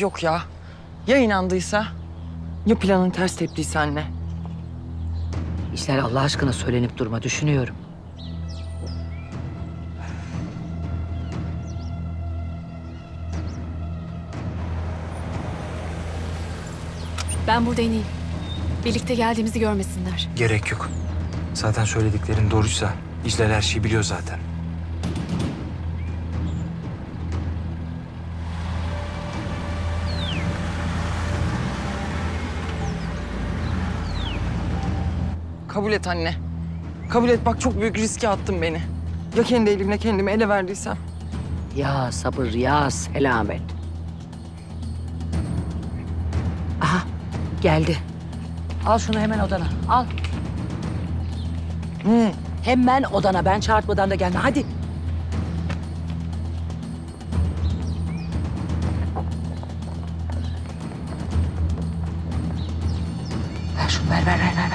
Yok ya. Ya inandıysa? Ya planın ters teptiyse anne? İşler Allah aşkına söylenip durma düşünüyorum. Ben burada ineyim. Birlikte geldiğimizi görmesinler. Gerek yok. Zaten söylediklerin doğruysa İclal her şeyi biliyor zaten. Kabul et anne. Kabul et bak çok büyük riske attın beni. Ya kendi elimle kendimi ele verdiysem? Ya sabır ya selamet. Aha geldi. Al şunu hemen odana al. Hı. Hemen odana ben çağırtmadan da gelme hadi. Ver şunu ver ver ver ver.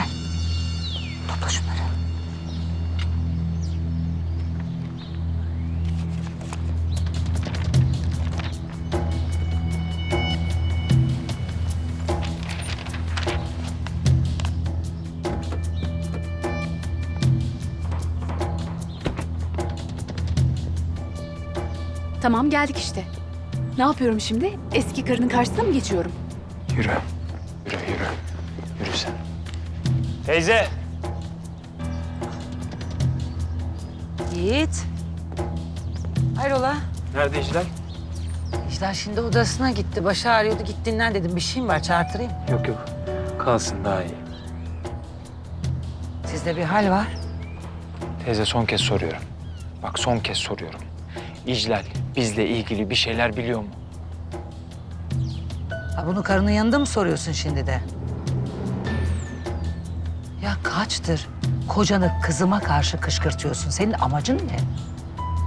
Tamam geldik işte. Ne yapıyorum şimdi? Eski karının karşısına mı geçiyorum? Yürü. Yürü, yürü. Yürü sen. Teyze. Yiğit. Hayrola? Nerede İclal? İşler şimdi odasına gitti. Başı ağrıyordu. Git dinlen dedim. Bir şeyim var çağırtırayım. Yok yok. Kalsın daha iyi. Sizde bir hal var. Teyze son kez soruyorum. Bak son kez soruyorum. İclal bizle ilgili bir şeyler biliyor mu? Ha, bunu karının yanında mı soruyorsun şimdi de? Ya kaçtır kocanı kızıma karşı kışkırtıyorsun? Senin amacın ne?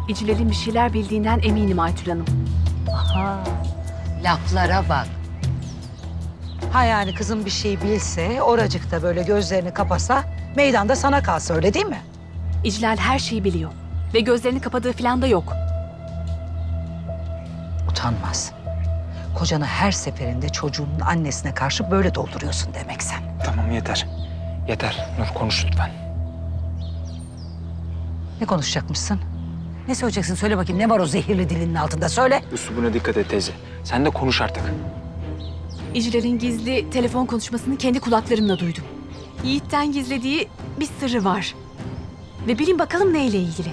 İcilerin bir şeyler bildiğinden eminim Aytül Hanım. Aha, laflara bak. Ha yani kızım bir şey bilse, oracıkta böyle gözlerini kapasa, meydanda sana kalsa öyle değil mi? İclal her şeyi biliyor. Ve gözlerini kapadığı falan da yok. Utanmaz. Kocanı her seferinde çocuğunun annesine karşı böyle dolduruyorsun demek sen. Tamam yeter. Yeter. Nur konuş lütfen. Ne konuşacakmışsın? Ne söyleyeceksin? Söyle bakayım ne var o zehirli dilinin altında? Söyle. Üslubuna dikkat et teyze. Sen de konuş artık. İcilerin gizli telefon konuşmasını kendi kulaklarımla duydum. Yiğit'ten gizlediği bir sırrı var. Ve bilin bakalım neyle ilgili?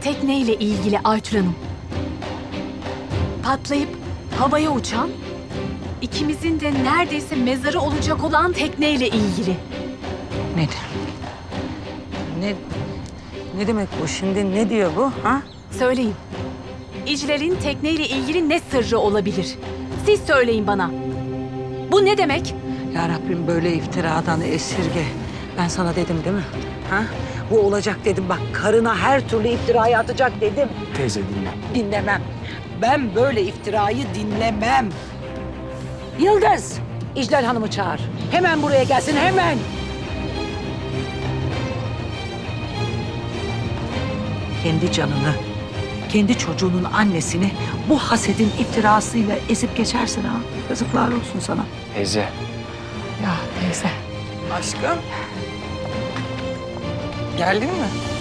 Tekneyle ilgili Aytül Hanım. Patlayıp havaya uçan, ikimizin de neredeyse mezarı olacak olan tekneyle ilgili. Nedir? Ne, ne demek bu şimdi? Ne diyor bu? Ha? Söyleyin. İcilerin tekneyle ilgili ne sırrı olabilir? Siz söyleyin bana. Bu ne demek? Ya Rabbim böyle iftiradan esirge. Ben sana dedim değil mi? Ha? Bu olacak dedim. Bak karına her türlü iftirayı atacak dedim. Teyze dinle. Dinlemem. Ben böyle iftirayı dinlemem. Yıldız, İclal Hanım'ı çağır. Hemen buraya gelsin, hemen. Kendi canını, kendi çocuğunun annesini bu hasedin iftirasıyla ezip geçersin ha. Yazıklar olsun sana. Teyze. Ya teyze. Aşkım. Geldin mi?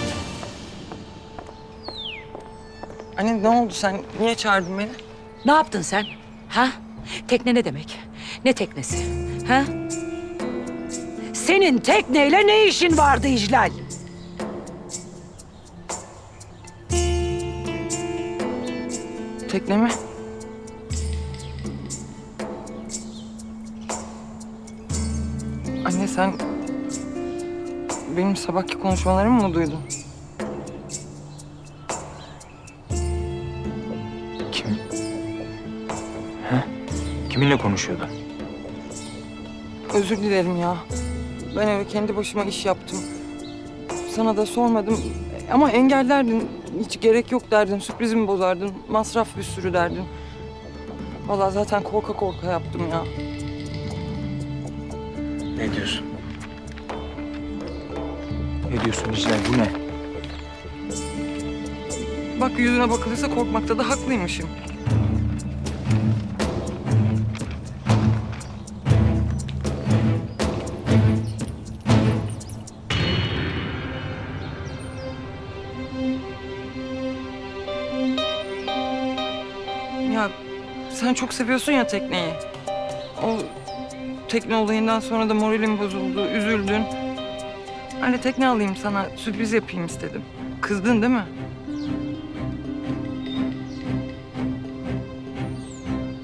Anne ne oldu sen? Niye çağırdın beni? Ne yaptın sen? Ha? Tekne ne demek? Ne teknesi? Ha? Senin tekneyle ne işin vardı İclal? Tekne mi? Anne sen benim sabahki konuşmalarımı mı duydun? Kiminle konuşuyordu? Özür dilerim ya. Ben öyle kendi başıma iş yaptım. Sana da sormadım ama engellerdin. Hiç gerek yok derdin, sürprizimi bozardın, masraf bir sürü derdin. Vallahi zaten korka korka yaptım ya. Ne diyorsun? Ne diyorsun İclal? Bu ne? Bak yüzüne bakılırsa korkmakta da haklıymışım. Sen çok seviyorsun ya tekneyi. O tekne olayından sonra da moralim bozuldu, üzüldün. Hani tekne alayım sana, sürpriz yapayım istedim. Kızdın değil mi?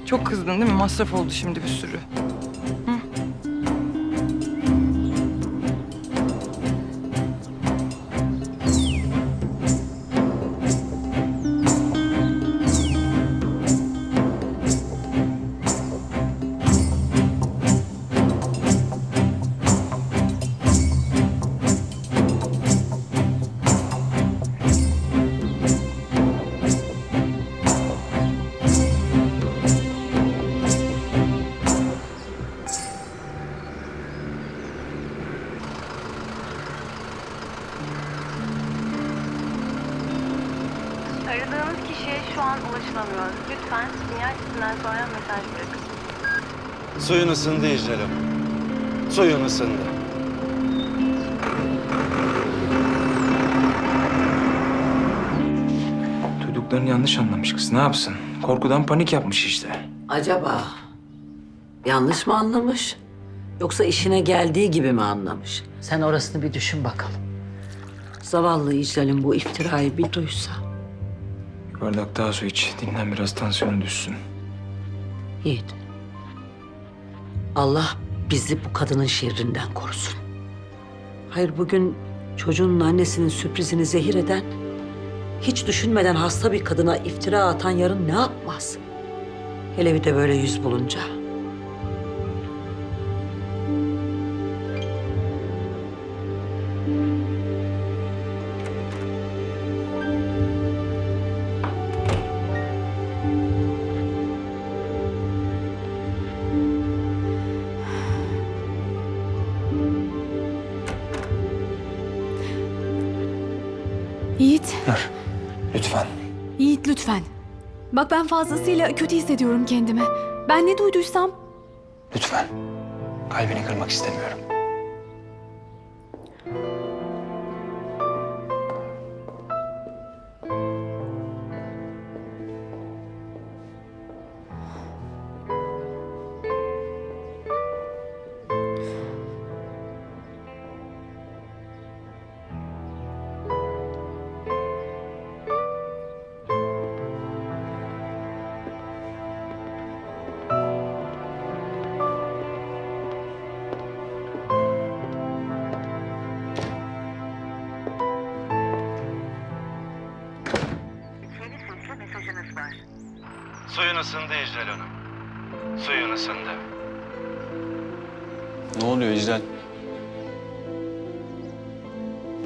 Çok kızdın değil mi? Masraf oldu şimdi bir sürü. Lütfen sinyal sesinden sonra mesaj bırakın. Suyun ısındı İclal'im. Suyun ısındı. Duyduklarını yanlış anlamış kız. Ne yapsın? Korkudan panik yapmış işte. Acaba yanlış mı anlamış? Yoksa işine geldiği gibi mi anlamış? Sen orasını bir düşün bakalım. Zavallı İclal'in bu iftirayı bir duysa. Bardak daha su iç. Dinlen biraz tansiyonu düşsün. Yiğit. Allah bizi bu kadının şerrinden korusun. Hayır bugün çocuğun annesinin sürprizini zehir eden, hiç düşünmeden hasta bir kadına iftira atan yarın ne yapmaz? Hele bir de böyle yüz bulunca. Yiğit, Nur, lütfen. Yiğit lütfen. Bak ben fazlasıyla kötü hissediyorum kendimi. Ben ne duyduysam Lütfen. Kalbini kırmak istemiyorum. Suyun ısındı İclal Hanım. Suyun ısındı. Ne oluyor İclal?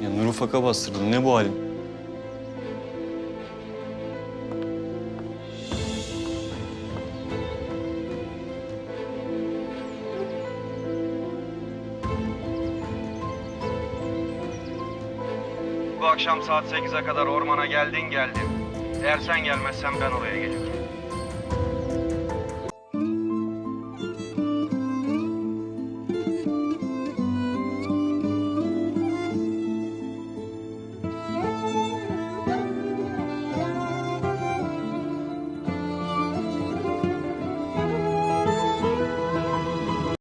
Ya Nur'u faka bastırdın. Ne bu halin? Bu akşam saat 8'e kadar ormana geldin geldin. Eğer sen gelmezsen ben oraya gelirim.